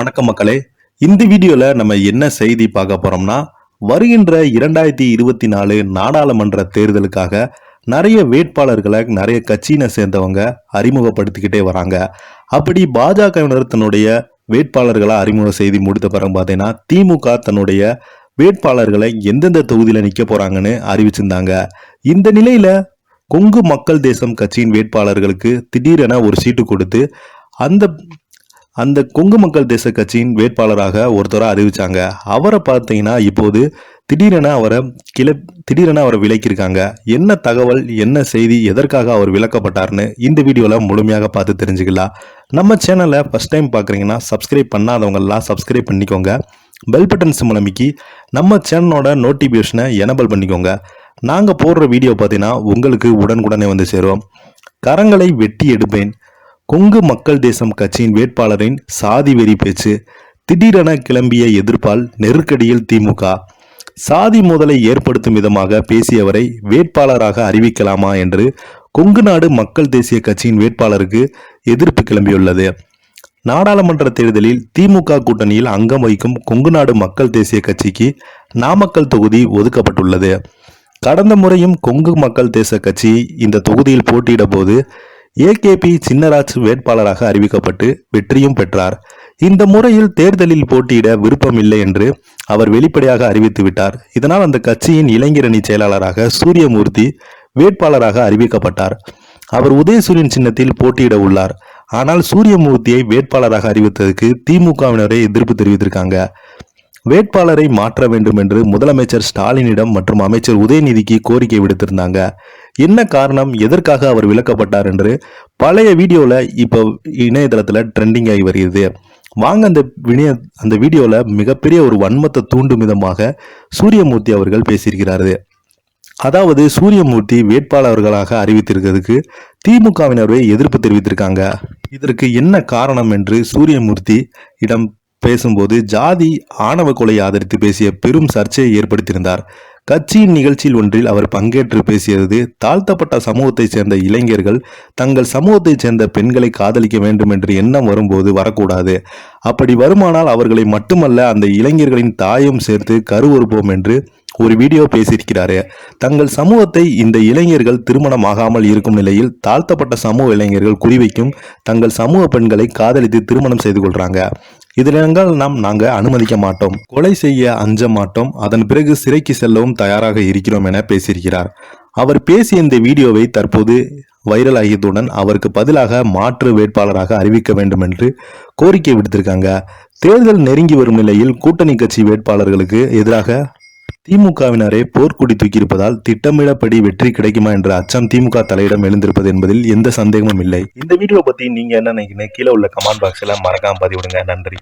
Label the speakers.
Speaker 1: வணக்கம் மக்களே. இந்த வீடியோல நம்ம என்ன செய்தி பார்க்க போறோம்னா வருகின்ற இரண்டாயிரத்தி இருபத்தி நாலு நாடாளுமன்ற தேர்தலுக்காக நிறைய வேட்பாளர்களை நிறைய கட்சியினை சேர்ந்தவங்க அறிமுகப்படுத்திக்கிட்டே வராங்க. அப்படி பாஜகவினர் தன்னுடைய வேட்பாளர்களை அறிமுக செய்தி முடித்த பிறகு பார்த்தீங்கன்னா திமுக தன்னுடைய வேட்பாளர்களை எந்தெந்த தொகுதியில் நிற்க போறாங்கன்னு அறிவிச்சிருந்தாங்க. இந்த நிலையில கொங்கு மக்கள் தேசம் கட்சியின் வேட்பாளர்களுக்கு திடீரென ஒரு சீட்டு கொடுத்து அந்த அந்த கொங்கு மக்கள் தேச கட்சியின் வேட்பாளராக ஒருத்தரை அறிவிச்சாங்க. அவரை பார்த்தீங்கன்னா இப்போது திடீரென அவரை கிள திடீரென அவரை விலக்கியிருக்காங்க. என்ன தகவல் என்ன செய்தி எதற்காக அவர் விளக்கப்பட்டார்னு இந்த வீடியோவில் முழுமையாக பார்த்து தெரிஞ்சுக்கலாம். நம்ம சேனலை ஃபஸ்ட் டைம் பார்க்குறீங்கன்னா சப்ஸ்கிரைப் பண்ணாதவங்கெல்லாம் சப்ஸ்கிரைப் பண்ணிக்கோங்க. பெல் பட்டன் சிம்மல் அமைக்கி நம்ம சேனலோட நோட்டிஃபிகேஷனை எனபிள் பண்ணிக்கோங்க. நாங்கள் போடுற வீடியோ பார்த்தீங்கன்னா உங்களுக்கு உடனுக்குடனே வந்து சேரும். கரங்களை வெட்டி எடுப்பேன். கொங்கு மக்கள் தேசம் கட்சியின் வேட்பாளரின் சாதி வெறி பேச்சு திடீரென கிளம்பிய எதிர்ப்பால் நெருக்கடியில் திமுக. சாதி மோதலை ஏற்படுத்தும் விதமாக பேசியவரை வேட்பாளராக அறிவிக்கலாமா என்று கொங்கு நாடு மக்கள் தேசிய கட்சியின் வேட்பாளருக்கு எதிர்ப்பு கிளம்பியுள்ளது. நாடாளுமன்ற தேர்தலில் திமுக கூட்டணியில் அங்கம் வகிக்கும் கொங்கு நாடு மக்கள் தேசிய கட்சிக்கு நாமக்கல் தொகுதி ஒதுக்கப்பட்டுள்ளது. கடந்த முறையும் கொங்கு மக்கள் தேச கட்சி இந்த தொகுதியில் போட்டியிட போது ஏகேபி சின்னராஜ் வேட்பாளராக அறிவிக்கப்பட்டு வெற்றியும் பெற்றார். இந்த முறையில் தேர்தலில் போட்டியிட விருப்பம் இல்லை என்று அவர் வெளிப்படையாக அறிவித்துவிட்டார் இதனால் அந்த கட்சியின் இளைஞரணி செயலாளராக சூரியமூர்த்தி வேட்பாளராக அறிவிக்கப்பட்டார். அவர் உதயசூரியன் சின்னத்தில் போட்டியிட உள்ளார். ஆனால் சூரியமூர்த்தியை வேட்பாளராக அறிவித்ததற்கு திமுகவினரே எதிர்ப்பு தெரிவித்திருக்காங்க. வேட்பாளரை மாற்ற வேண்டும் என்று முதலமைச்சர் ஸ்டாலினிடம் மற்றும் அமைச்சர் உதயநிதிக்கு கோரிக்கை விடுத்திருந்தாங்க. என்ன காரணம்? எதற்காக அவர் விளக்கப்பட்டார் என்று பழைய வீடியோவில் இப்போ இணையதளத்தில் ட்ரெண்டிங் ஆகி வருகிறது. வாங்க அந்த வினய அந்த வீடியோவில் மிகப்பெரிய ஒரு வன்மத்தை தூண்டும் விதமாக சூரியமூர்த்தி அவர்கள் பேசியிருக்கிறாரு. அதாவது சூரியமூர்த்தி வேட்பாளர்களாக அறிவித்திருக்கிறதுக்கு திமுகவினரே எதிர்ப்பு தெரிவித்திருக்காங்க. இதற்கு என்ன காரணம் என்று சூரியமூர்த்தி இடம் பேசும்போது ஜாதி ஆணவ கொலை ஆதரித்து பேசிய பெரும் சர்ச்சையை ஏற்படுத்தியிருந்தார். கட்சியின் நிகழ்ச்சியில் ஒன்றில் அவர் பங்கேற்று பேசியது தாழ்த்தப்பட்ட சமூகத்தைச் சேர்ந்த இளைஞர்கள் தங்கள் சமூகத்தைச் சேர்ந்த பெண்களை காதலிக்க வேண்டும் என்று எண்ணம் வரும்போது வரக்கூடாது. அப்படி வருமானால் அவர்களை மட்டுமல்ல அந்த இளைஞர்களின் தாயும் சேர்த்து கருவறுப்போம் என்று ஒரு வீடியோ பேசியிருக்கிறாரு. தங்கள் சமூகத்தை இந்த இளைஞர்கள் திருமணம் ஆகாமல் இருக்கும் நிலையில் தாழ்த்தப்பட்ட சமூக இளைஞர்கள் குறிவைக்கும் தங்கள் சமூக பெண்களை காதலித்து திருமணம் செய்து கொள்றாங்க. இதிலெங்கால் நாம் நாங்க அனுமதிக்க மாட்டோம். கொலை செய்ய அஞ்ச மாட்டோம். அதன் பிறகு சிறைக்கு செல்லவும் தயாராக இருக்கிறோம் என பேசியிருக்கிறார். அவர் பேசிய இந்த வீடியோவை தற்போது வைரல் ஆகியதுடன் அவருக்கு பதிலாக மாற்று வேட்பாளராக அறிவிக்க வேண்டும் என்று கோரிக்கை விடுத்திருக்காங்க. தேர்தல் நெருங்கி வரும் நிலையில் கூட்டணி கட்சி வேட்பாளர்களுக்கு எதிராக திமுகவினரே போர்க்குடி தூக்கியிருப்பதால் திட்டமிடப்படி வெற்றி கிடைக்குமா என்ற அச்சம் திமுக தலையிடம் எழுந்திருப்பது என்பதில் எந்த சந்தேகமும் இல்லை. இந்த வீடியோ பத்தி நீங்க என்ன நினைக்கிறீங்க? கீழே உள்ள கமெண்ட் பாக்ஸ்ல மறக்காம பதிவிடுங்க. நன்றி.